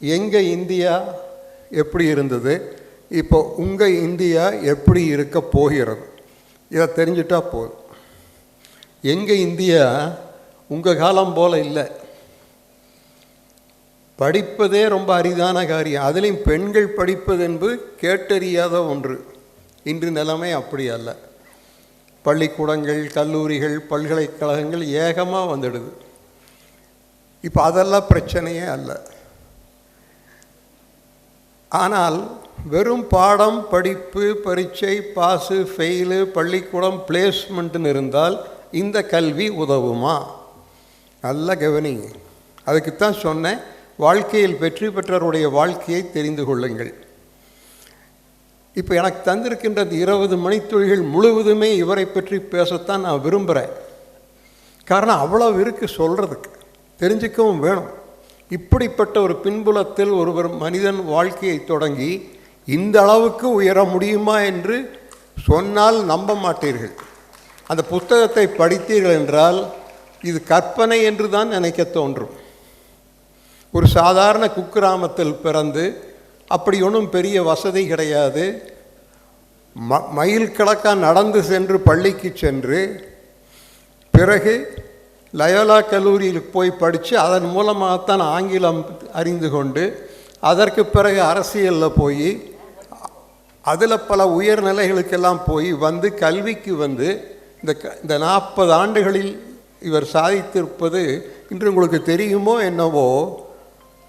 எங்கள் இந்தியா எப்படி இருந்தது? இப்போ உங்கள் இந்தியா எப்படி இருக்க போகிறது? இதை தெரிஞ்சுட்டா போதும். எங்கள் இந்தியா உங்கள் காலம் போல் இல்லை. படிப்பதே ரொம்ப அரிதான காரியம். அதுலேயும் பெண்கள் படிப்பது என்பது கேட்டறியாத ஒன்று. இன்று நிலைமை அப்படி அல்ல. பள்ளிக்கூடங்கள் கல்லூரிகள் பல்கலைக்கழகங்கள் ஏகமாக வந்துடுது. இப்போ அதெல்லாம் பிரச்சனையே அல்ல. ஆனால் வெறும் பாடம் படிப்பு பரீட்சை பாஸு ஃபெயிலு பள்ளிக்கூடம் பிளேஸ்மெண்ட்டுன்னு இருந்தால் இந்த கல்வி உதவுமா? நல்ல கவனிங்க அதுக்குத்தான் சொன்னேன். வாழ்க்கையில் வெற்றி பெற்றவருடைய வாழ்க்கையை தெரிந்து கொள்ளுங்கள். இப்போ எனக்கு தந்திருக்கின்ற இந்த இருபது மணித்துளிகள் முழுவதுமே இவரை பற்றி பேசத்தான் நான் விரும்புகிறேன். காரணம் அவ்வளவு இருக்குது சொல்கிறதுக்கு தெரிஞ்சுக்கவும் வேணும். இப்படிப்பட்ட ஒரு பின்புலத்தில் ஒருவர் மனிதன் வாழ்க்கையை தொடங்கி இந்த அளவுக்கு உயர முடியுமா என்று சொன்னால் நம்ப மாட்டீர்கள். அந்த புத்தகத்தை படித்தீர்கள் என்றால் இது கற்பனை என்று தான் நினைக்க தோன்றும். ஒரு சாதாரண குக்கிராமத்தில் பிறந்து அப்படி ஒன்றும் பெரிய வசதி கிடையாது. ம மயில் கணக்காக நடந்து சென்று பள்ளிக்கு சென்று பிறகு லயோலா கல்லூரியில் போய் படித்து அதன் மூலமாகத்தான் ஆங்கிலம் அறிந்து கொண்டு அதற்கு பிறகு அரசியலில் போய் அதில் பல உயர்நிலைகளுக்கெல்லாம் போய் வந்து கல்விக்கு வந்து இந்த க இந்த நாற்பது ஆண்டுகளில் இவர் சாதித்திருப்பது இன்று உங்களுக்கு தெரியுமோ என்னவோ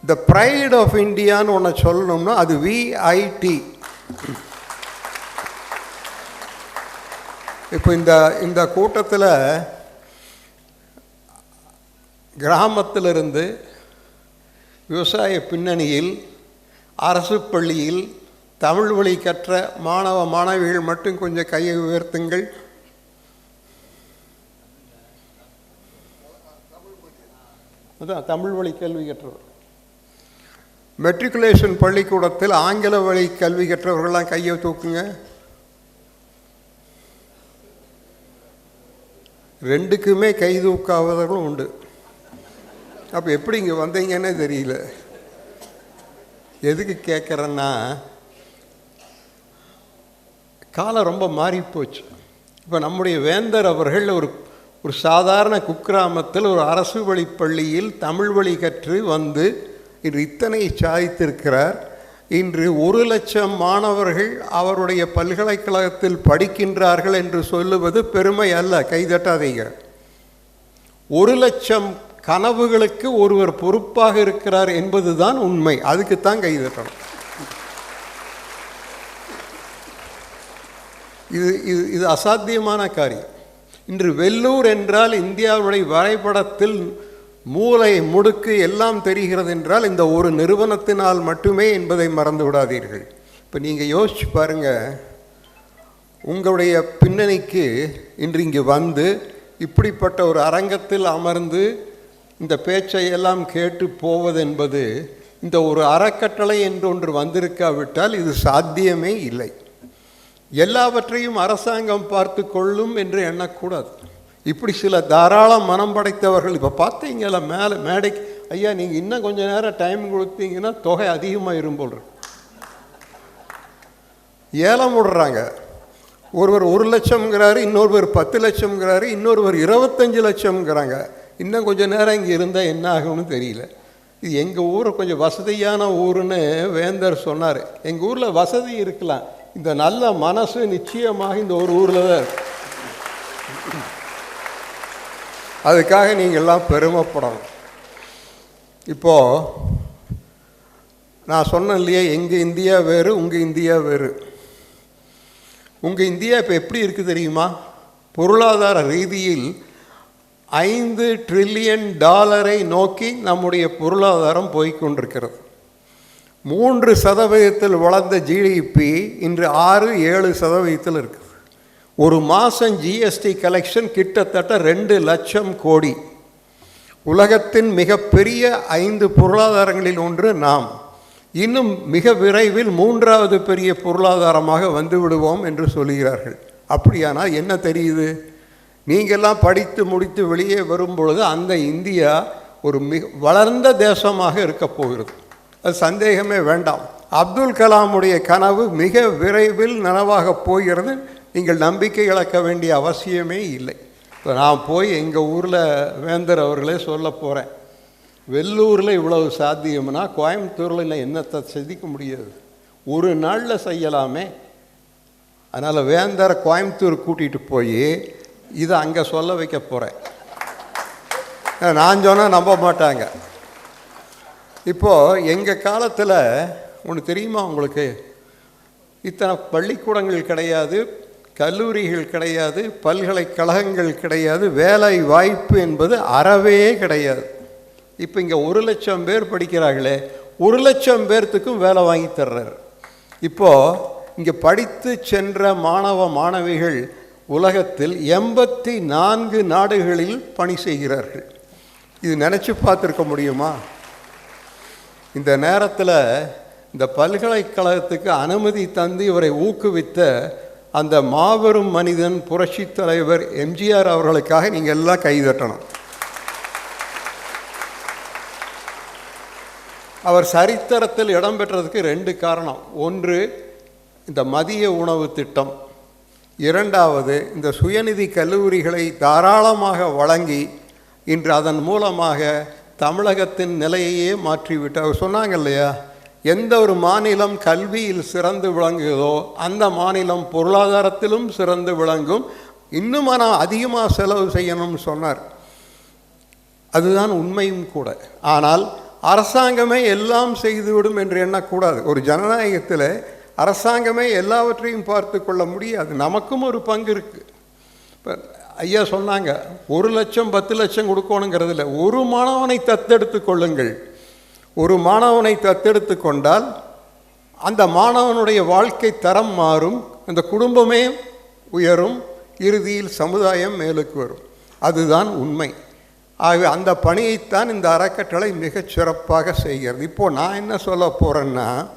த ப்ரைட் ஆஃப் இந்தியான்னு ஒன்று சொல்லணும்னா அது விஐடி இப்போ இந்த இந்த கூட்டத்தில் கிராமத்திலிருந்து விவசாய பின்னணியில் அரசு பள்ளியில் தமிழ் வழி கற்ற மாணவ மாணவிகள் மட்டும் கொஞ்சம் கையை உயர்த்துங்கள். அதான் தமிழ் வழி கல்வி கற்றவர். மெட்ரிகுலேஷன் பள்ளிக்கூடத்தில் ஆங்கில வழி கல்வி கற்றவர்கள்லாம் கையை தூக்குங்க. ரெண்டுக்குமே கை தூக்காதவர்களும் உண்டு. அப்போ எப்படி இங்கே வந்தீங்கன்னே தெரியல. எதுக்கு கேட்குறேன்னா காலம் ரொம்ப மாறிப்போச்சு. இப்போ நம்முடைய வேந்தர் அவர்கள் ஒரு ஒரு சாதாரண குக்கிராமத்தில் ஒரு அரசு வழி பள்ளியில் தமிழ் வழி கற்று வந்து இன்று இத்தனை சாதித்திருக்கிறார். இன்று ஒரு லட்சம் மாணவர்கள் அவருடைய பல்கலைக்கழகத்தில் படிக்கின்றார்கள் என்று சொல்லுவது பெருமை அல்ல கைதட்டாதீங்க. ஒரு லட்சம் கனவுகளுக்கு ஒருவர் பொறுப்பாக இருக்கிறார் என்பதுதான் உண்மை. அதுக்குத்தான் கைதட்டணும் இது இது இது அசாத்தியமான காரியம். இன்று வெள்ளூர் என்றால் இந்தியாவுடைய வரைபடத்தில் மூளை முடுக்கு எல்லாம் தெரிகிறது என்றால் இந்த ஒரு நிறுவனத்தினால் மட்டுமே என்பதை மறந்து விடாதீர்கள். இப்போ நீங்கள் யோசிச்சு பாருங்கள் உங்களுடைய பின்னணிக்கு இன்று இங்கு வந்து இப்படிப்பட்ட ஒரு அரங்கத்தில் அமர்ந்து இந்த பேச்சை எல்லாம் கேட்டு போவதென்பது இந்த ஒரு அறக்கட்டளை என்று ஒன்று வந்திருக்காவிட்டால் இது சாத்தியமே இல்லை. எல்லாவற்றையும் அரசாங்கம் பார்த்து கொள்ளும் என்று எண்ணக்கூடாது. இப்படி சில தாராள மனம் படைத்தவர்கள் இப்போ பார்த்தீங்களா மேலே மேடைக்கு ஐயா நீங்கள் இன்னும் கொஞ்சம் நேரம் டைம் கொடுத்தீங்கன்னா தொகை அதிகமாக போல் ஏலம் விடுறாங்க. ஒருவர் ஒரு லட்சம்ங்கிறாரு இன்னொருவர் பத்து லட்சம்ங்கிறாரு இன்னொருவர் இருபத்தஞ்சு லட்சம்ங்கிறாங்க. இன்னும் கொஞ்சம் நேரம் இங்கே இருந்தால் என்ன ஆகும்னு தெரியல. இது எங்கள் ஊர் கொஞ்சம் வசதியான ஊருன்னு வேந்தர் சொன்னார். எங்கள் ஊரில் வசதி இருக்கலாம். இந்த நல்ல மனசு நிச்சயமாக இந்த ஒரு ஊரில் தான் இருக்கு. அதுக்காக நீங்கள்லாம் பெருமைப்படணும். இப்போது நான் சொன்னேன் இல்லையா எங்கள் இந்தியா வேறு உங்கள் இந்தியா வேறு. உங்கள் இந்தியா இப்போ எப்படி இருக்குது தெரியுமா? பொருளாதார ரீதியில் ஐந்து ட்ரில்லியன் டாலரை நோக்கி நம்முடைய பொருளாதாரம் போய்க்கொண்டிருக்கிறது. மூன்று சதவீதத்தில் வளர்ந்த ஜிடிபி இன்று ஆறு ஏழு சதவீதத்தில் இருக்குது. ஒரு மாதம் ஜிஎஸ்டி கலெக்ஷன் கிட்டத்தட்ட ரெண்டு லட்சம் கோடி. உலகத்தின் மிகப்பெரிய ஐந்து பொருளாதாரங்களில் ஒன்று நாம். இன்னும் மிக விரைவில் மூன்றாவது பெரிய பொருளாதாரமாக வந்து விடுவோம் என்று சொல்கிறார்கள். அப்படியானால் என்ன தெரியுது? நீங்கள்லாம் படித்து முடித்து வெளியே வரும் பொழுது அந்த இந்தியா ஒரு மிக வளர்ந்த தேசமாக இருக்கப் போகிறது. அது சந்தேகமே வேண்டாம். அப்துல் கலாமுடைய கனவு மிக விரைவில் நனவாக போகிறது. நீங்கள் நம்பிக்கை இழக்க வேண்டிய அவசியமே இல்லை. இப்போ நான் போய் எங்கள் ஊரில் வேந்தர் அவர்களே சொல்ல போகிறேன் வெள்ளூரில் இவ்வளவு சாத்தியம்னா கோயம்புத்தூரில் இல்லை என்னத்தை செதிக்க முடியாது. ஒரு நாளில் செய்யலாமே. அதனால் வேந்தரை கோயம்புத்தூர் கூட்டிகிட்டு போய் இதை அங்கே சொல்ல வைக்க போகிறேன் நான் சொன்னால் நம்ப மாட்டாங்க. இப்போது எங்கள் காலத்தில் ஒன்று தெரியுமா உங்களுக்கு? இத்தனை பள்ளிக்கூடங்கள் கிடையாது கல்லூரிகள் கிடையாது பல்கலைக்கழகங்கள் கிடையாது வேலை வாய்ப்பு என்பது அறவே கிடையாது. இப்போ இங்கே ஒரு லட்சம் பேர் படிக்கிறார்களே ஒரு லட்சம் பேர்த்துக்கும் வேலை வாங்கி தர்றாரு. இப்போது இங்கே படித்து சென்ற மாணவ மாணவிகள் உலகத்தில் எண்பத்தி நான்கு நாடுகளில் பணி செய்கிறார்கள். இது நினச்சி பார்த்துருக்க முடியுமா? இந்த நேரத்தில் இந்த பல்கலைக்கழகத்துக்கு அனுமதி தந்து இவரை ஊக்குவித்த அந்த மாபெரும் மனிதன் புரட்சி தலைவர் எம்ஜிஆர் அவர்களுக்காக நீங்கள் எல்லாம் கைதட்டணும் அவர் சரித்திரத்தில் இடம்பெற்றதுக்கு ரெண்டு காரணம். ஒன்று இந்த மதிய உணவு திட்டம். இரண்டாவது இந்த சுயநிதி கல்லூரிகளை தாராளமாக வழங்கி இன்று அதன் மூலமாக தமிழகத்தின் நிலையையே மாற்றிவிட்டு அவர் சொன்னாங்க இல்லையா? எந்த ஒரு மாநிலம் கல்வியில் சிறந்து விளங்குதோ அந்த மாநிலம் பொருளாதாரத்திலும் சிறந்து விளங்கும். இன்னும் ஆனால் அதிகமாக செலவு செய்யணும்னு சொன்னார். அதுதான் உண்மையும் கூட. ஆனால் அரசாங்கமே எல்லாம் செய்துவிடும் என்று எண்ணக்கூடாது. ஒரு ஜனநாயகத்தில் அரசாங்கமே எல்லாவற்றையும் பார்த்து கொள்ள முடியாது நமக்கும் ஒரு பங்கு இருக்குது இப்போ ஐயா சொன்னாங்க ஒரு லட்சம் பத்து லட்சம் கொடுக்கணுங்கிறது இல்லை. ஒரு மாணவனை தத்தெடுத்து கொள்ளுங்கள். ஒரு மாணவனை தத்தெடுத்து கொண்டால் அந்த மாணவனுடைய வாழ்க்கை தரம் மாறும் அந்த குடும்பமே உயரும் இறுதியில் சமுதாயம் மேலுக்கு வரும். அதுதான் உண்மை. ஆகவே அந்த பணியைத்தான் இந்த அறக்கட்டளை மிகச் சிறப்பாக செய்கிறது. இப்போது நான் என்ன சொல்ல போகிறேன்னா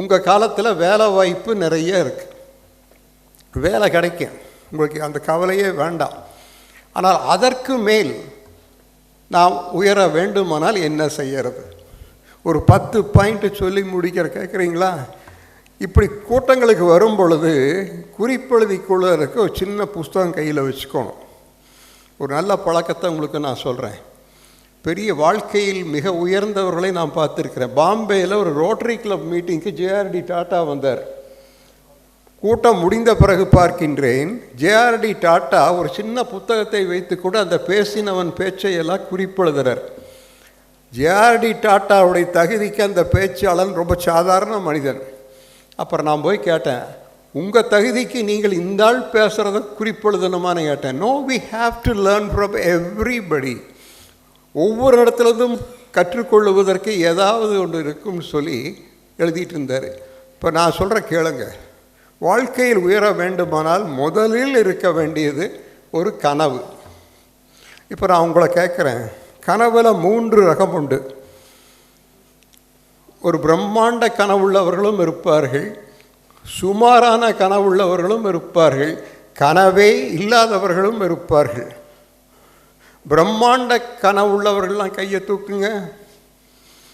உங்கள் காலத்தில் வேலை வாய்ப்பு நிறைய இருக்குது வேலை கிடைக்கும். உங்களுக்கு அந்த கவலையே வேண்டாம். ஆனால் அதற்கு மேல் நாம் உயர வேண்டுமானால் என்ன செய்யறது? ஒரு பத்து பாயிண்ட்டு சொல்லி முடிக்கிற கேட்குறீங்களா இப்படி கூட்டங்களுக்கு வரும் பொழுது குறிப்பெழுதி கொள்வதற்கு ஒரு சின்ன புஸ்தகம் கையில் வச்சுக்கணும். ஒரு நல்ல பழக்கத்தை உங்களுக்கு நான் சொல்கிறேன் பெரிய வாழ்க்கையில் மிக உயர்ந்தவர்களை நான் பார்த்துருக்கிறேன். பாம்பேயில் ஒரு ரோட்டரி கிளப் மீட்டிங்க்கு ஜேஆர்டி டாட்டா வந்தார். கூட்டம் முடிந்த பிறகு பார்க்கின்றேன். ஜேஆர்டி டாட்டா ஒரு சின்ன புத்தகத்தை வைத்து கூட அந்த பேசினவன் பேச்சையெல்லாம் குறிப்பெழுதுறார் ஜேஆர்டி டாட்டாவுடைய தகுதிக்கு அந்த பேச்சாளன் ரொம்ப சாதாரண மனிதன். அப்புறம் நான் போய் கேட்டேன் உங்கள் தகுதிக்கு நீங்கள் இந்த ஆள் பேசுகிறத குறிப்பெழுதணுமான்னு கேட்டேன். No we have to learn from everybody ஒவ்வொரு இடத்துலேருந்தும் கற்றுக்கொள்ளுவதற்கு ஏதாவது ஒன்று இருக்கும்னு சொல்லி எழுதிட்டு இருந்தார் இப்போ நான் சொல்கிற கேளுங்க. வாழ்க்கையில் உயர வேண்டுமானால் முதலில் இருக்க வேண்டியது ஒரு கனவு. இப்போ நான் உங்களை கேட்குறேன். கனவில் மூன்று ரகம் உண்டு. ஒரு பிரம்மாண்ட கனவுள்ளவர்களும் இருப்பார்கள். சுமாரான கனவுள்ளவர்களும் இருப்பார்கள். கனவே இல்லாதவர்களும் இருப்பார்கள். பிரம்மாண்ட கனவுள்ளவர்கள்லாம் கையை தூக்குங்க.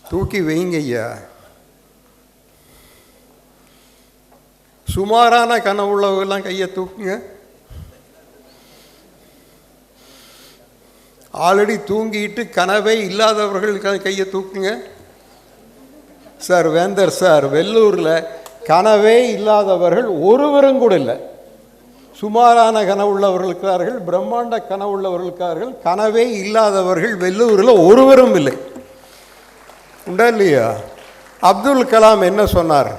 தூக்கி வைங்க ஐயா. சுமாரான கனவுள்ளவர்கள்லாம் கையை தூக்குங்க. ஆல்ரெடி தூங்கிட்டு கனவே இல்லாதவர்கள் கையை தூக்குங்க. சார் வேந்தர் சார் வெள்ளூரில் கனவே இல்லாதவர்கள் ஒருவரும் கூட இல்லை. சுமாரான கனவுள்ளவர்கள் இருக்கிறார்கள் பிரம்மாண்ட கனவுள்ளவர்கள் இருக்கிறார்கள் கனவே இல்லாதவர்கள் வெள்ளூரில் ஒருவரும் இல்லை. உண்டா இல்லையா? அப்துல் கலாம் என்ன சொன்னார்?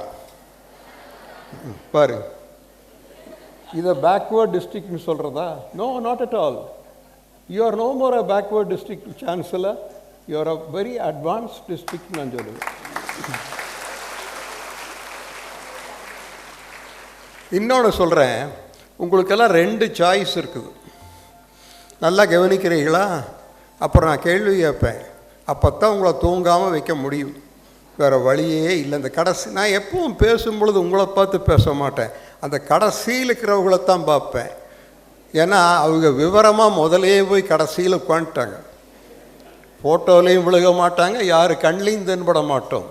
பாரு. இதை பேக்வேர்ட் டிஸ்ட்ரிக்ட்னு சொல்கிறதா no not at all you are no more a backward district chancellor you are a very advance district நான் சொல்லுவேன். இன்னொன்று சொல்கிறேன் உங்களுக்கெல்லாம் ரெண்டு சாய்ஸ் இருக்குது. நல்லா கவனிக்கிறீங்களா அப்புறம் நான் கேள்வி கேட்பேன். அப்போ தான் உங்களை தூங்காமல் வைக்க முடியும். வேறு வழியே இல்லை. இந்த கடைசி நான் எப்பவும் பேசும் பொழுது உங்களை பார்த்து பேச மாட்டேன். அந்த கடைசியில் இருக்கிறவங்கள தான் பார்ப்பேன். ஏன்னா அவங்க விவரமாக முதலே போய் கடைசியில் உட்காந்துட்டாங்க. ஃபோட்டோலையும் விழுக மாட்டாங்க. யார் கண்லையும் தென்பட மாட்டோம்.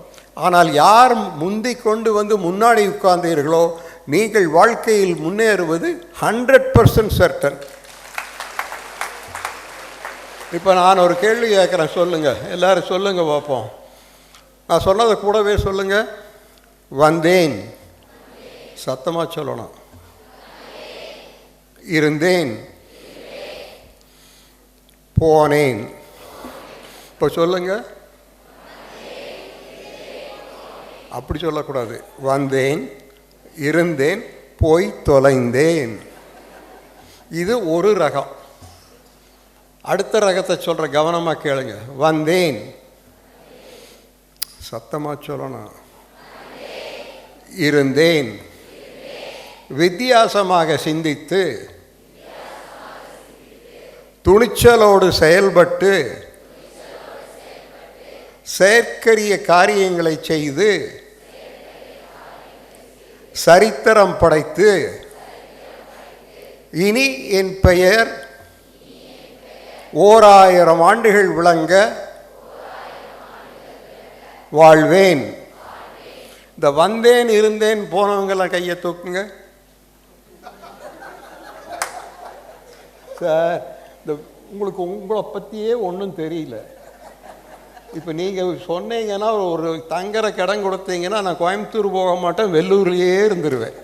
ஆனால் யார் முந்தி கொண்டு வந்து முன்னாடி உட்கார்ந்தீர்களோ நீங்கள் வாழ்க்கையில் முன்னேறுவது ஹண்ட்ரட் பர்சன்ட் சர்டன் இப்போ நான் ஒரு கேள்வி கேட்குறேன் சொல்லுங்கள் எல்லோரும் சொல்லுங்கள் பார்ப்போம். நான் சொன்னதை கூடவே சொல்லுங்கள் வந்தேன். சத்தமாக சொல்லணும். இருந்தேன். போனேன். இப்போ சொல்லுங்க. அப்படி சொல்லக்கூடாது. வந்தேன். இருந்தேன் போய் தொலைந்தேன். இது ஒரு ரகம். அடுத்த ரகத்தை சொல்கிற கவனமாக கேளுங்க. வந்தேன். சத்தமாக சொல்லணும். இருந்தேன். வித்தியாசமாக சிந்தித்து துணிச்சலோடு செயல்பட்டு செயற்கரிய காரியங்களை செய்து சரித்திரம் படைத்து இனி என் பெயர் ஓராயிரம் ஆண்டுகள் விளங்க வாழ்வேன். இந்த வந்தேன் இருந்தேன் போனவங்கள கையை தூக்குங்க. சார் இந்த உங்களுக்கு உங்களை பற்றியே ஒன்றும் தெரியல. இப்போ நீங்கள் சொன்னீங்கன்னா ஒரு தங்குற கடன் கொடுத்தீங்கன்னா நான் கோயம்புத்தூர் போக மாட்டேன் வெள்ளூர்லேயே இருந்துருவேன்.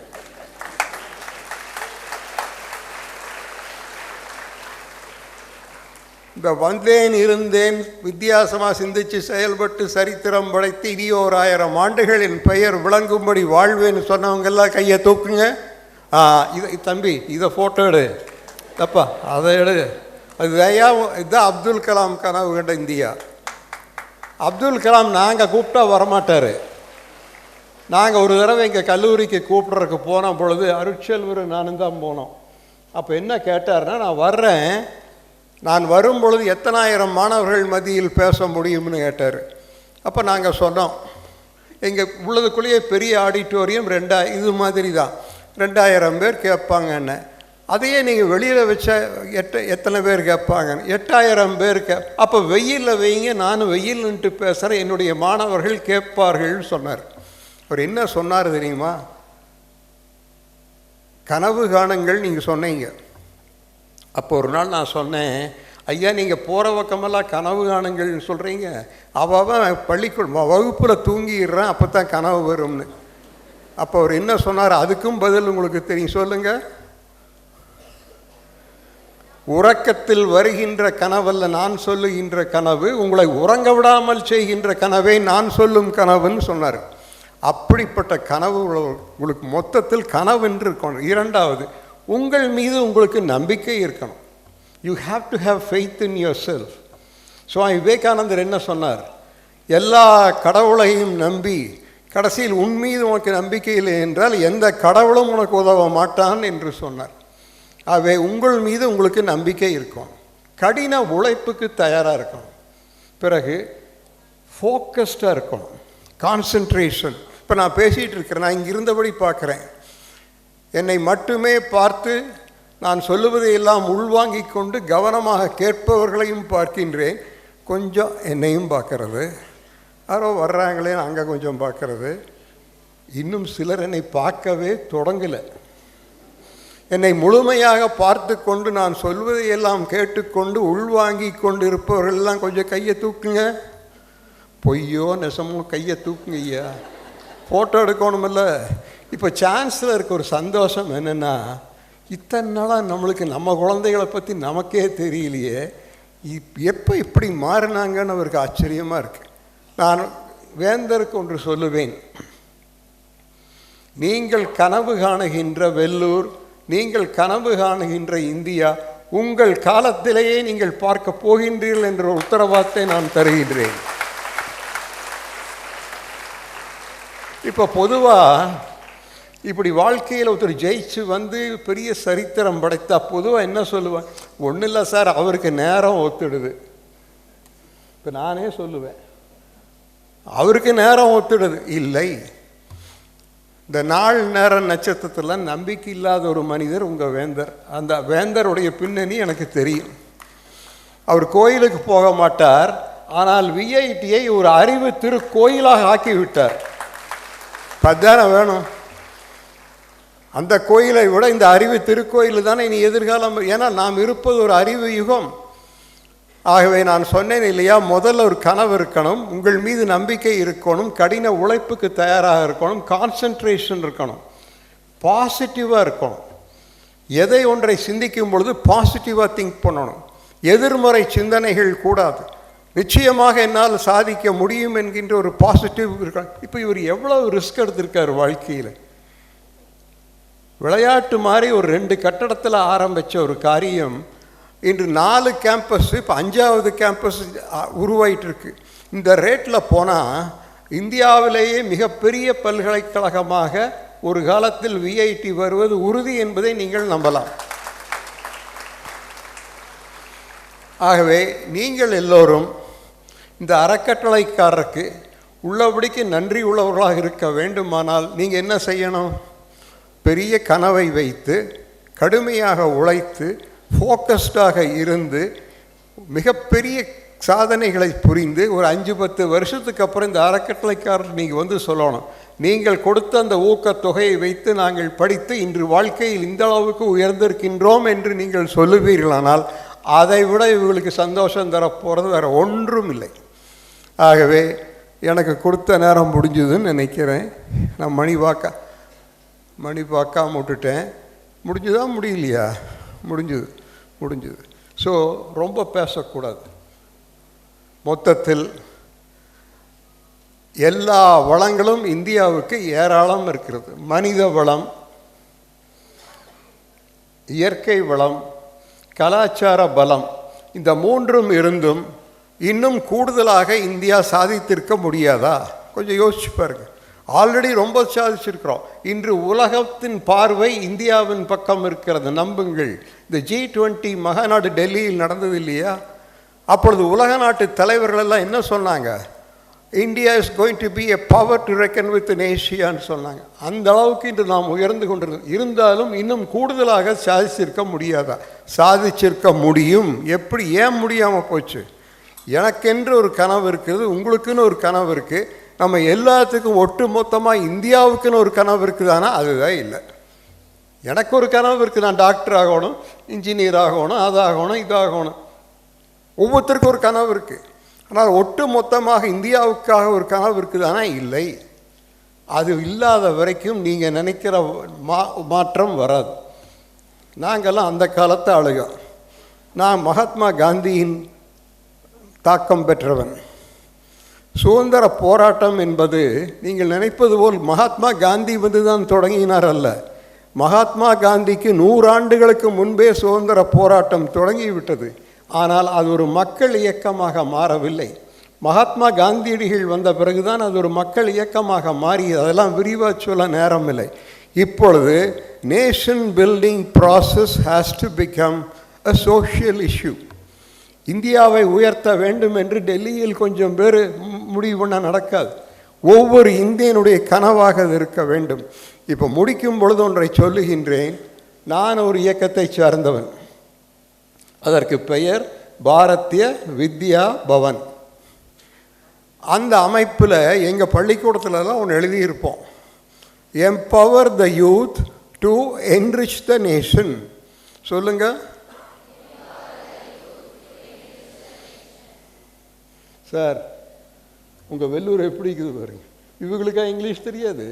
இந்த வந்தேன் இருந்தேன் வித்தியாசமாக சிந்திச்சு செயல்பட்டு சரித்திரம் படைத்து இனி ஓர் ஆயிரம் ஆண்டுகளின் பெயர் விளங்கும்படி வாழ்வேன்னு சொன்னவங்கெல்லாம் கையை தூக்குங்க. ஆ இதை தம்பி இதை ஃபோட்டோ எடு. தப்பா அதை எடு. அது தயா இதுதான் அப்துல் கலாம் கனவு கண்ட இந்தியா. அப்துல் கலாம் நாங்கள் கூப்பிட்டா வரமாட்டார். நாங்கள் ஒரு தடவை எங்கள் கல்லூரிக்கு கூப்பிட்றதுக்கு போன பொழுது அருட்செல்வர் நானும் தான் போனோம். அப்போ என்ன கேட்டார்னா நான் வர்றேன். நான் வரும் பொழுது எத்தனாயிரம் மாணவர்கள் மத்தியில் பேச முடியும்னு கேட்டார். அப்போ நாங்கள் சொன்னோம் எங்கள் உள்ளதுக்குள்ளேயே பெரிய ஆடிட்டோரியம் ரெண்டா இது மாதிரி தான் ரெண்டாயிரம் பேர் கேட்பாங்க என்ன அதையே நீங்கள் வெளியில் வச்ச எட்ட எத்தனை பேர் கேட்பாங்க? எட்டாயிரம் பேர் கே அப்போ வெயிலில் வைங்க நான் வெயில்ன்ட்டு பேசுகிறேன் என்னுடைய மாணவர்கள் கேட்பார்கள்னு சொன்னார். அவர் என்ன சொன்னார் தெரியுமா? கனவு காணுங்கள் நீங்கள் சொன்னீங்க. அப்போ ஒரு நாள் நான் சொன்னேன் ஐயா நீங்கள் போகிற பக்கமெல்லாம் கனவு காணுங்கள்னு சொல்கிறீங்க அவன் பள்ளிக்கூடம் வகுப்பில் தூங்கிடுறேன் அப்போ தான் கனவு வரும்னு. அப்போ அவர் என்ன சொன்னார்? அதுக்கும் பதில் உங்களுக்கு தெரியும் சொல்லுங்கள் உறக்கத்தில் வருகின்ற கனவல்ல நான் சொல்லுகின்ற கனவு உங்களை உறங்க விடாமல் செய்கின்ற கனவை நான் சொல்லும் கனவுன்னு சொன்னார். அப்படிப்பட்ட கனவு உங்களுக்கு மொத்தத்தில் கனவென்று இருக்கணும். இரண்டாவது உங்கள் மீது உங்களுக்கு நம்பிக்கை இருக்கணும். You have to have faith in yourself Swami Vivekanandar என்ன சொன்னார்? எல்லா கடவுளையும் நம்பி கடைசியில் உன் மீது உனக்கு நம்பிக்கை இல்லை என்றால் எந்த கடவுளும் உனக்கு உதவ மாட்டான் என்று சொன்னார். அவை உங்கள் மீது உங்களுக்கு நம்பிக்கை இருக்கும். கடின உழைப்புக்கு தயாராக இருக்கணும் பிறகு ஃபோக்கஸ்டாக இருக்கணும் கான்சன்ட்ரேஷன் இப்போ நான் பேசிகிட்டு இருக்கிறேன் நான் இங்கே இருந்தபடி பார்க்குறேன். என்னை மட்டுமே பார்த்து நான் சொல்லுவதை எல்லாம் உள்வாங்கிக் கொண்டு கவனமாக கேட்பவர்களையும் பார்க்கின்றேன். கொஞ்சம் என்னையும் பார்க்கறது. யாரோ வர்றாங்களே அங்கே கொஞ்சம் பார்க்கறது. இன்னும் சிலர் என்னை பார்க்கவே தொடங்கலை. என்னை முழுமையாக பார்த்து கொண்டு நான் சொல்வதை எல்லாம் கேட்டுக்கொண்டு உள்வாங்கி கொண்டு இருப்பவர்கள்லாம் கொஞ்சம் கையை தூக்குங்க. பொய்யோ நெசமோ கையை தூக்குங்க ஐயா. ஃபோட்டோ எடுக்கணுமில்ல. இப்போ சான்ஸில் இருக்க ஒரு சந்தோஷம் என்னென்னா இத்தனை நாளாக நம்மளுக்கு நம்ம குழந்தைகளை பற்றி நமக்கே தெரியலையே. இப் எப்போ இப்படி மாறினாங்கன்னு அவருக்கு ஆச்சரியமாக இருக்குது நான் வேந்தருக்கு ஒன்று சொல்லுவேன். நீங்கள் கனவு காணுகின்ற வெள்ளூர் நீங்கள் கனவு காணுகின்ற இந்தியா உங்கள் காலத்திலேயே நீங்கள் பார்க்க போகின்றீர்கள் என்ற உத்தரவாதத்தை நான் தருகின்றேன். இப்போ பொதுவாக இப்படி வாழ்க்கையில் ஒருத்தர் ஜெயிச்சு வந்து பெரிய சரித்திரம் படைத்தா பொதுவாக என்ன சொல்லுவேன் ஒன்றும் இல்லை சார் அவருக்கு நேரம் ஒத்துடுது. இப்போ நானே சொல்லுவேன். அவருக்கு நேரம் ஒத்துடுது. இல்லை. இந்த நாள் நேர நட்சத்திரத்தில் நம்பிக்கை இல்லாத ஒரு மனிதர் உங்கள் வேந்தர். அந்த வேந்தருடைய பின்னணி எனக்கு தெரியும். அவர் கோயிலுக்கு போக மாட்டார். ஆனால் விஐடியை ஒரு அறிவு திருக்கோயிலாக ஆக்கிவிட்டார். பத்தாயிரம் வேணும். அந்த கோயிலை விட இந்த அறிவு திருக்கோயில் தானே இனி எதிர்காலம்? ஏன்னா நாம் இருப்பது ஒரு அறிவு யுகம். ஆகவே நான் சொன்னேன் இல்லையா முதல்ல ஒரு கனவு இருக்கணும் உங்கள் மீது நம்பிக்கை இருக்கணும் கடின உழைப்புக்கு தயாராக இருக்கணும் கான்சன்ட்ரேஷன் இருக்கணும் பாசிட்டிவாக இருக்கணும். எதை ஒன்றை சிந்திக்கும் பொழுது பாசிட்டிவாக திங்க் பண்ணணும். எதிர்மறை சிந்தனைகள் கூடாது. நிச்சயமாக என்னால் சாதிக்க முடியும் என்கின்ற ஒரு பாசிட்டிவ் இருக்கணும் இப்போ இவர் எவ்வளோ ரிஸ்க் எடுத்திருக்கார் வாழ்க்கையில். விளையாட்டு மாதிரி ஒரு ரெண்டு கட்டடத்தில் ஆரம்பித்த ஒரு காரியம் இன்று நாலு கேம்பஸ் இப்போ அஞ்சாவது கேம்பஸ் உருவாயிட்டிருக்கு. இந்த ரேட்டில் போனால் இந்தியாவிலேயே மிகப்பெரிய பல்கலைக்கழகமாக ஒரு காலத்தில் விஐடி வருவது உறுதி என்பதை நீங்கள் நம்பலாம். ஆகவே நீங்கள் எல்லோரும் இந்த அறக்கட்டளைக்காரருக்கு உள்ளபடிக்கு நன்றி உள்ளவர்களாக இருக்க வேண்டுமானால் நீங்கள் என்ன செய்யணும்? பெரிய கனவை வைத்து கடுமையாக உழைத்து ஃபோக்கஸ்டாக இருந்து மிகப்பெரிய சாதனைகளை புரிந்து ஒரு அஞ்சு பத்து வருஷத்துக்கு அப்புறம் இந்த அறக்கட்டளைக்காரர் நீங்கள் வந்து சொல்லணும். நீங்கள் கொடுத்த அந்த ஊக்கத்தொகையை வைத்து நாங்கள் படித்து இன்று வாழ்க்கையில் இந்த அளவுக்கு உயர்ந்திருக்கின்றோம் என்று நீங்கள் சொல்லுவீர்களானால் அதை விட இவங்களுக்கு சந்தோஷம் தரப்போகிறது வேறு ஒன்றும் இல்லை. ஆகவே எனக்கு கொடுத்த நேரம் முடிஞ்சுதுன்னு நினைக்கிறேன். நான் மணி பார்க்க மணி பார்க்காம விட்டுட்டேன் முடிஞ்சுதா? முடியலையா? முடிஞ்சுது முடிஞ்சுது. ஸோ ரொம்ப பேசக்கூடாது. மொத்தத்தில் எல்லா வளங்களும் இந்தியாவுக்கு ஏராளம் இருக்கிறது. மனித வளம் இயற்கை வளம் கலாச்சார பலம் இந்த மூன்றும் இருந்தும் இன்னும் கூடுதலாக இந்தியா சாதித்திருக்க முடியாதா? கொஞ்சம் யோசிச்சு பாருங்கள் ஆல்ரெடி ரொம்ப சாதிச்சிருக்கிறோம் இன்று உலகத்தின் பார்வை இந்தியாவின் பக்கம் இருக்கிறது. நம்புங்கள் இந்த ஜி டுவெண்ட்டி மகாநாடு டெல்லியில் நடந்தது இல்லையா? அப்பொழுது உலக நாட்டு தலைவர்கள் எல்லாம் என்ன சொன்னாங்க? India is going to be a power to reckon with ஏஷியான்னு சொன்னாங்க. அந்த அளவுக்கு இன்று நாம் உயர்ந்து கொண்டிருந்தோம் இருந்தாலும் இன்னும் கூடுதலாக சாதிச்சிருக்க முடியாதா? சாதிச்சிருக்க முடியும். எப்படி? ஏன் முடியாமல் போச்சு? எனக்கென்று ஒரு கனவு இருக்குது உங்களுக்குன்னு ஒரு கனவு இருக்குது நம்ம எல்லாத்துக்கும் ஒட்டு மொத்தமாக இந்தியாவுக்குன்னு ஒரு கனவு இருக்குதானா? அதுதான் இல்லை. எனக்கு ஒரு கனவு இருக்குது நான் டாக்டர் ஆகணும் இன்ஜினியர் ஆகணும் அதாகணும் இதாகணும். ஒவ்வொருத்தருக்கும் ஒரு கனவு இருக்குது ஆனால் ஒட்டு மொத்தமாக இந்தியாவுக்காக ஒரு கனவு இருக்குதானா? இல்லை. அது இல்லாத வரைக்கும் நீங்கள் நினைக்கிற மா மாற்றம் வராது. நாங்கள்லாம் அந்த காலத்தை ஆளுக நான் மகாத்மா காந்தியின் தாக்கம் பெற்றவன். சுதந்திர போராட்டம் என்பது நீங்கள் நினைப்பது போல் மகாத்மா காந்தி வந்து தான் தொடங்கினார் அல்ல. மகாத்மா காந்திக்கு நூறாண்டுகளுக்கு முன்பே சுதந்திர போராட்டம் தொடங்கிவிட்டது. ஆனால் அது ஒரு மக்கள் இயக்கமாக மாறவில்லை. மகாத்மா காந்தியடிகள் வந்த பிறகுதான் அது ஒரு மக்கள் இயக்கமாக மாறி அதெல்லாம் விரிவாக சொல்ல நேரம் இல்லை இப்பொழுது nation building process has to become a social issue இந்தியாவை உயர்த்த வேண்டும் என்று டெல்லியில் கொஞ்சம் பேர் முடிவு பண்ண நடக்காது. ஒவ்வொரு இந்தியனுடைய கனவாக அது இருக்க வேண்டும். இப்போ முடிக்கும் பொழுது ஒன்றை சொல்லுகின்றேன். நான் ஒரு இயக்கத்தை சார்ந்தவன். அதற்கு பெயர் பாரதிய வித்யா பவன். அந்த அமைப்பில் எங்கள் பள்ளிக்கூடத்துலலாம் ஒன்று எழுதியிருப்போம். Empower the youth to enrich the nation சொல்லுங்கள் சார் உங்கள் வெள்ளூர் எப்படி இருக்குது பாருங்க. இவங்களுக்கா இங்கிலீஷ் தெரியாது.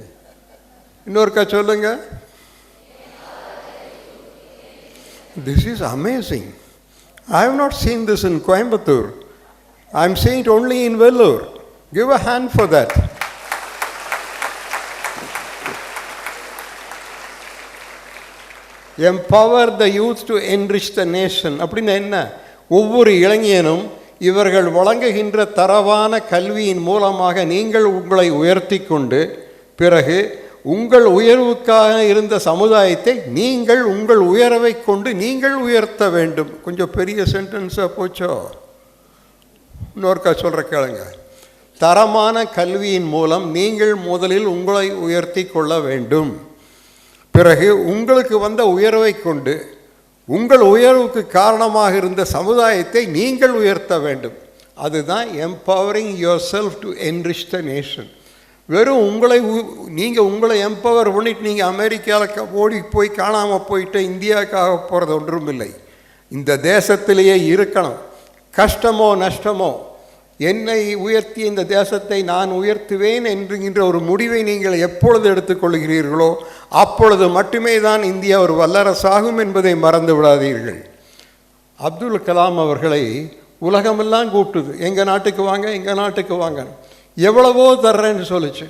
இன்னொருக்கா சொல்லுங்க. This is amazing I have not seen this in Coimbatore I am seen it only in Vellore give a hand for that empower the youth to enrich the nation அப்படின்னு என்ன? ஒவ்வொரு இளைஞனும் இவர்கள் வழங்குகின்ற தரவான கல்வியின் மூலமாக நீங்கள் உங்களை உயர்த்தி கொண்டு பிறகு உங்கள் உயர்வுக்காக இருந்த சமுதாயத்தை நீங்கள் உங்கள் உயர்வை கொண்டு நீங்கள் உயர்த்த வேண்டும். கொஞ்சம் பெரிய சென்டென்ஸாக போச்சோ? இன்னொருக்கா சொல்கிற கேளுங்க. தரமான கல்வியின் மூலம் நீங்கள் முதலில் உங்களை உயர்த்தி கொள்ள வேண்டும். பிறகு உங்களுக்கு வந்த உயர்வை கொண்டு உங்கள் உயர்வுக்கு காரணமாக இருந்த சமுதாயத்தை நீங்கள் உயர்த்த வேண்டும். அதுதான் empowering yourself to enrich the nation வெறும் உங்களை நீங்கள் உங்களை எம்பவர் பண்ணிட்டு நீங்கள் அமெரிக்காவில் ஓடி போய் காணாமல் போயிட்டு இந்தியாவுக்காக போகிறது ஒன்றும் இல்லை இந்த தேசத்திலேயே இருக்கணும். கஷ்டமோ நஷ்டமோ என்னை உயர்த்தி இந்த தேசத்தை நான் உயர்த்துவேன் என்கின்ற ஒரு முடிவை நீங்கள் எப்பொழுது எடுத்துக்கொள்கிறீர்களோ அப்பொழுது மட்டுமே தான் இந்தியா ஒரு வல்லரசாகும் என்பதை மறந்து விடாதீர்கள். அப்துல் கலாம் அவர்களை உலகமெல்லாம் கூப்பிட்டுது எங்கள் நாட்டுக்கு வாங்க எங்கள் நாட்டுக்கு வாங்க. எவ்வளவோ தர்றேன்னு சொல்லிச்சு.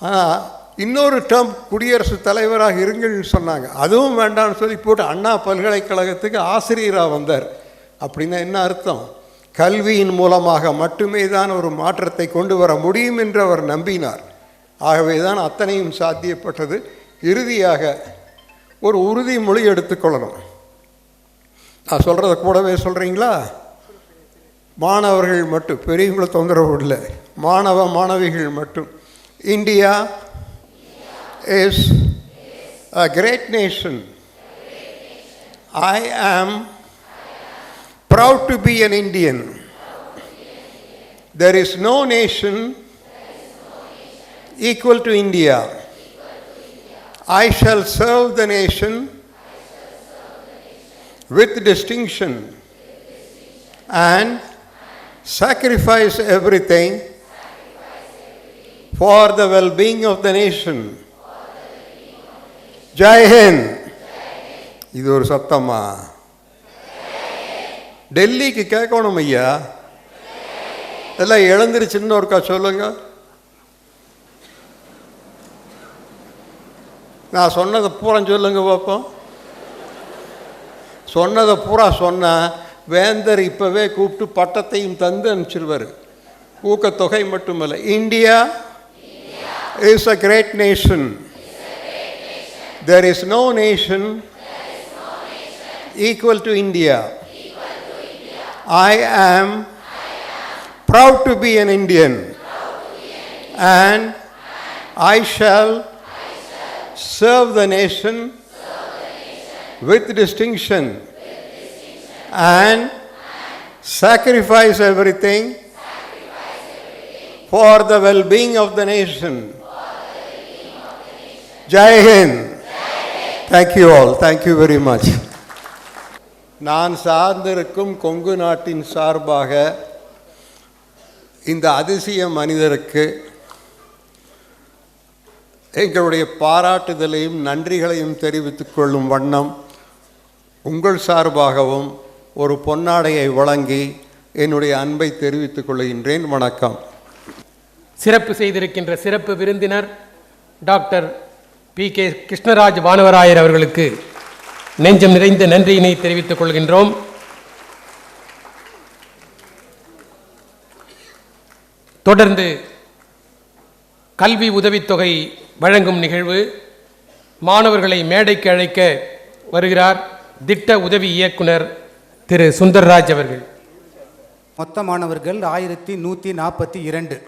ஆனால் இன்னொரு டேர்ம் குடியரசுத் தலைவராக இருங்கள்னு சொன்னாங்க. அதுவும் வேண்டாம்னு சொல்லி போட்டு அண்ணா பல்கலைக்கழகத்துக்கு ஆசிரியராக வந்தார். அப்படின்னா என்ன அர்த்தம்? கல்வியின் மூலமாக மட்டுமே தான் ஒரு மாற்றத்தை கொண்டு வர முடியும் என்று அவர் நம்பினார். ஆகவே தான் அத்தனையும் சாத்தியப்பட்டது. இறுதியாக ஒரு உறுதிமொழி எடுத்துக்கொள்ளணும் நான் சொல்கிறத கூடவே சொல்கிறீங்களா மாணவர்கள் மட்டும் பெரியவங்களை தொந்தரவு இல்லை மாணவ மாணவிகள் மட்டும். India is a great nation I am proud to be an Indian. There is no nation equal to India. I shall serve the nation with distinction and sacrifice everything for the well being of the nation. Jai Hind. இது ஒரு சத்தமா டெல்லிக்கு கேட்கணும் ஐயா. எல்லாம் இழந்துருச்சுன்னு ஒருக்கா சொல்லுங்க. நான் சொன்னதை பூரா சொல்லுங்க பார்ப்போம் சொன்னதை பூரா சொன்னால் வேந்தர் இப்போவே கூப்பிட்டு பட்டத்தையும் தந்து அனுப்பிச்சிருவார். ஊக்கத்தொகை மட்டுமல்ல. India is a great nation there is no nation equal to India I am proud to be an Indian and I shall serve the nation with distinction and sacrifice everything for the well being of the nation. Jai Hind. Thank you all. Thank you very much. நான் சார்ந்திருக்கும் கொங்கு நாட்டின் சார்பாக இந்த அதிசய மனிதருக்கு எங்களுடைய பாராட்டுதலையும் நன்றிகளையும் தெரிவித்துக் கொள்ளும் வண்ணம் உங்கள் சார்பாகவும் ஒரு பொன்னாடையை வழங்கி என்னுடைய அன்பை தெரிவித்துக் கொள்கின்றேன். வணக்கம். சிறப்பு செய்திருக்கின்ற சிறப்பு விருந்தினர் doctor P K Krishnaraj Vanavarayar அவர்களுக்கு நெஞ்சம் நிறைந்த நன்றியினை தெரிவித்துக் கொள்கின்றோம். தொடர்ந்து கல்வி உதவித்தொகை வழங்கும் நிகழ்வு மாணவர்களை மேடைக்கு அழைக்க வருகிறார் திட்ட உதவி இயக்குனர் திரு சுந்தர்ராஜ் அவர்கள். மொத்த மாணவர்கள் ஆயிரத்தி நூற்றி நாற்பத்தி இரண்டு.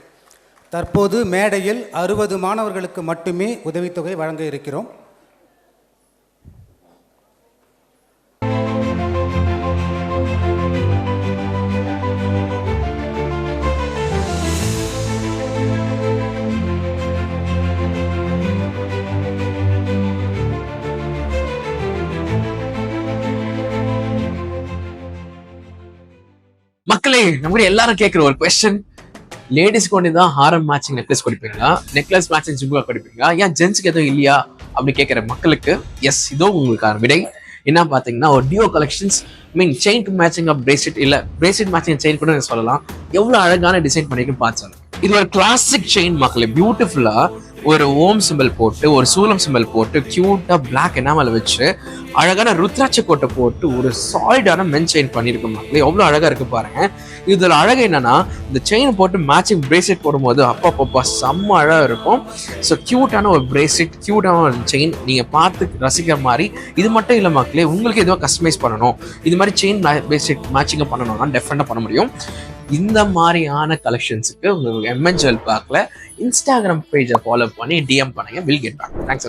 தற்போது மேடையில் அறுபது மாணவர்களுக்கு மட்டுமே உதவித்தொகை வழங்க இருக்கிறோம். மக்களே நம்ம கூட எல்லாரும் கேட்குற ஒரு கொஸ்டின் லேடிஸ்க்கு ஒன்று தான் ஹாரம் மேட்சிங் நெக்லஸ் கொடுப்பீங்களா? நெக்லஸ் மேட்சிங் ஜிம்புகா கொடுப்பீங்களா? ஏன் ஜென்ஸுக்கு எதுவும் இல்லையா? அப்படி கேட்குற மக்களுக்கு எஸ் இதோ உங்களுக்கான விடை. என்ன பார்த்தீங்கன்னா ஒரு duo collections mean chain to matching of bracelet இல்லை பிரேஸ்லெட் மேட்சிங் செயின் கூட சொல்லலாம். எவ்வளோ அழகான டிசைன் பண்ணிருக்குன்னு பார்த்து இது ஒரு கிளாசிக் செயின் மக்களே பியூட்டிஃபுல்லாக ஒரு ஓம் சிம்பிள் போட்டு ஒரு சூலம் சிம்பிள் போட்டு கியூட்டா பிளாக் என்னாமல் வச்சு அழகான ருத்ராட்ச கோட்டை போட்டு ஒரு சாலிடான மென் செயின் பண்ணியிருக்கோம் மக்களே. எவ்வளோ அழகாக இருக்கு பாருங்க. இதில் அழகு என்னன்னா இந்த செயின் போட்டு மேட்சிங் பிரேஸ்லெட் போடும்போது அப்பா அப்பா செம்ம அழகாக இருக்கும். ஸோ க்யூட்டான ஒரு பிரேஸ்லெட் க்யூட்டான ஒரு செயின் நீங்கள் பார்த்து ரசிக்கிற மாதிரி இது மட்டும் இல்லை மக்களே உங்களுக்கு எதுவும் கஸ்டமைஸ் பண்ணணும்? இது மாதிரி செயின் பிரேஸ்லெட் மேட்சிங்கை பண்ணணும்னா டெஃபினட்டாக பண்ண முடியும். இந்த மாதிரியான கலெக்ஷன்ஸுக்கு உங்களுக்கு எம்என்ஜுவல் பார்க்கல இன்ஸ்டாகிராம் பேஜை ஃபாலோ பண்ணி டிஎம் பண்ணுங்க. Will get back thanks